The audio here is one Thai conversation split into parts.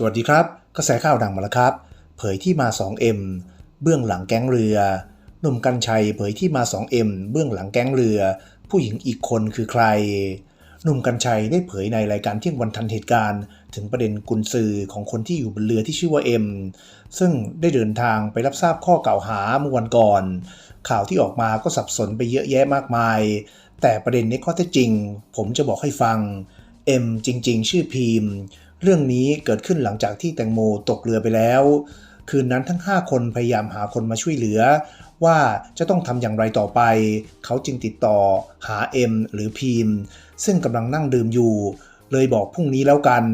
สวัสดีครับ กระแสข่าวดังมาแล้วครับ เผยที่มา 2M เบื้องหลังแก๊งเรือ หนุ่มกัญชัยเผยที่มา 2M เบื้องหลังแก๊งเรือ ผู้หญิงอีกคนคือใคร หนุ่มกัญชัยได้เผยในรายการเที่ยงวันทันเหตุการณ์ ถึงประเด็นกุญซือของคนที่อยู่บนเรือที่ชื่อว่าเอ็มซึ่งได้เดินทางไปรับทราบข้อกล่าวหาเมื่อวันก่อน ข่าวที่ออกมาก็สับสนไปเยอะแยะมากมาย แต่ประเด็นในข้อเท็จจริง ผมจะบอกให้ฟังเอ็มจริง ๆ ชื่อพีม เรื่องนี้เกิดขึ้นหลังจากที่แตงโมตกเรือไปแล้ว คืนนั้นทั้ง 5 คนพยายามหาคนมาช่วยเหลือ ว่าจะต้องทำอย่างไรต่อไป เขาจึงติดต่อหาเอ็มหรือพีม ซึ่งกำลังนั่งดื่มอยู่ เลยบอกพรุ่งนี้แล้วกัน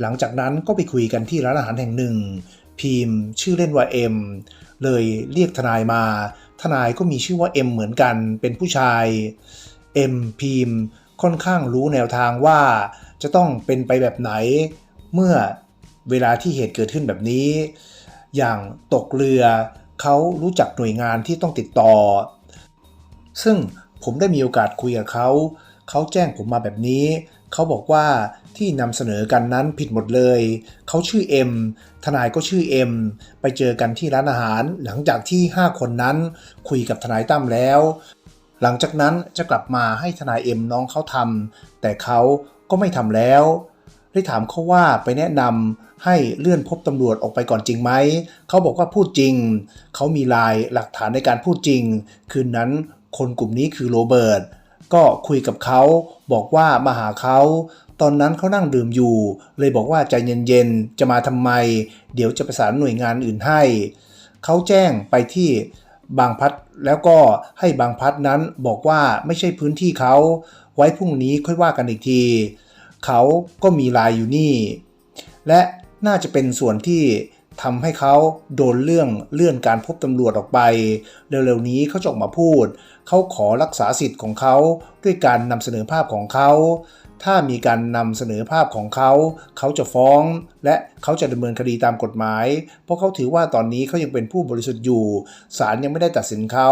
หลังจากนั้นก็ไปคุยกันที่ร้านอาหารแห่งหนึ่ง พีมชื่อเล่นว่าเอ็มเลยเรียกทนายมา ทนายก็มีชื่อว่าเอ็มเหมือนกันเป็นผู้ชายเอ็มพีมค่อนข้างรู้แนวทางว่าจะต้องเป็นไปแบบไหน เมื่อเวลาที่เหตุเกิดขึ้นแบบนี้ อย่างตกเรือเขารู้จักหน่วยงานที่ต้องติดต่อ ซึ่งผมได้มีโอกาสคุยกับเขาเขาแจ้งผมมาแบบนี้เขาบอกว่าที่นำเสนอกันนั้นผิดหมดเลย เขาชื่อเอ็มทนายก็ชื่อเอ็มไปเจอกันที่ร้านอาหาร หลังจากที่ 5 คนนั้นคุยกับทนายตั้มแล้ว หลังจากนั้นจะกลับมาให้ทนายเอ็มน้องเขาทำแต่เขาก็ไม่ทำแล้ว ได้ถามเขาว่าไปแนะนำให้เลื่อนพบตำรวจออกไปก่อนจริงไหม เขาบอกว่าพูดจริง เขามีลายหลักฐานในการพูดจริง คืนนั้นคนกลุ่มนี้คือโรเบิร์ต ก็คุยกับเขาบอกว่ามาหาเขา ตอนนั้นเขานั่งดื่มอยู่ เลยบอกว่าใจเย็นๆ จะมาทำไม เดี๋ยวจะประสานหน่วยงานอื่นให้ เขาแจ้งไปที่บางพัดแล้วก็ให้บางพัดนั้นบอกว่าไม่ใช่พื้นที่เขา ไว้พรุ่งนี้ค่อยว่ากันอีกที เขาก็มีลายอยู่นี่ และน่าจะเป็นส่วนที่ทำให้เขาโดนเรื่องเลื่อนการพบตำรวจออกไป เร็วๆนี้เขาจะออกมาพูด เขาขอรักษาสิทธิ์ของเขาด้วยการนำเสนอภาพของเขา ถ้ามีการนำเสนอภาพของเขา เขาจะฟ้อง และเขาจะดำเนินคดีตามกฎหมาย เพราะเขาถือว่าตอนนี้เขายังเป็นผู้บริสุทธิ์อยู่ศาลยังไม่ได้ตัดสินเขา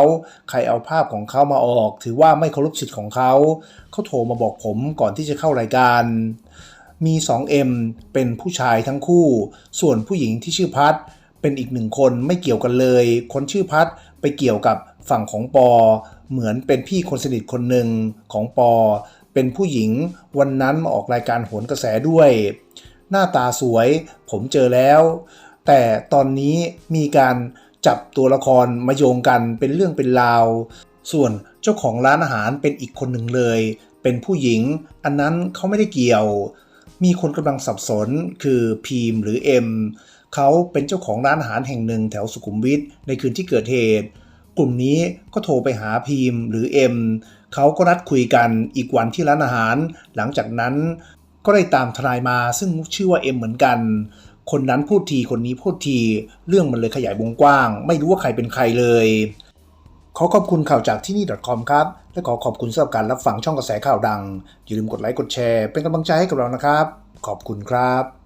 ใครเอาภาพของเขามาออก ถือว่าไม่เคารพสิทธิ์ของเขา เขาโทรมาบอกผมก่อนที่จะเข้ารายการมี 2M เป็นผู้ชายทั้งคู่ ส่วนผู้หญิงที่ชื่อพัดเป็นอีกหนึ่งคนไม่เกี่ยวกันเลย คนชื่อพัดไปเกี่ยวกับฝั่งของปอ เหมือนเป็นพี่คนสนิทคนหนึ่งของปอ เป็นผู้หญิงวันนั้นมาออกรายการโหนกระแสด้วย หน้าตาสวยผมเจอแล้ว แต่ตอนนี้มีการจับตัวละครมาโยงกันเป็นเรื่องเป็นราว ส่วนเจ้าของร้านอาหารเป็นอีกคนหนึ่งเลย เป็นผู้หญิง อันนั้นเขาไม่ได้เกี่ยว มีคนกำลังสับสนคือพีมหรือเอ็มเขาเป็นเจ้าของร้านอาหารแห่งหนึ่งแถวสุขุมวิทในคืนที่เกิดเหตุ กลุ่มนี้ก็โทรไปหาพีมหรือเอ็ม เขาก็นัดคุยกันอีกวันที่ร้านอาหาร หลังจากนั้นก็ได้ตามทนายมาซึ่งชื่อว่าเอ็มเหมือนกัน คนนั้นพูดทีคนนี้พูดที เรื่องมันเลยขยายวงกว้าง ไม่รู้ว่าใครเป็นใครเลย ขอขอบคุณข่าวจากที่นี่ .com ครับ และขอขอบคุณสำหรับการรับฟังช่องกระแสข่าวดัง อย่าลืมกดไลค์กดแชร์ เป็นกำลังใจให้กับเรานะครับ ขอบคุณครับ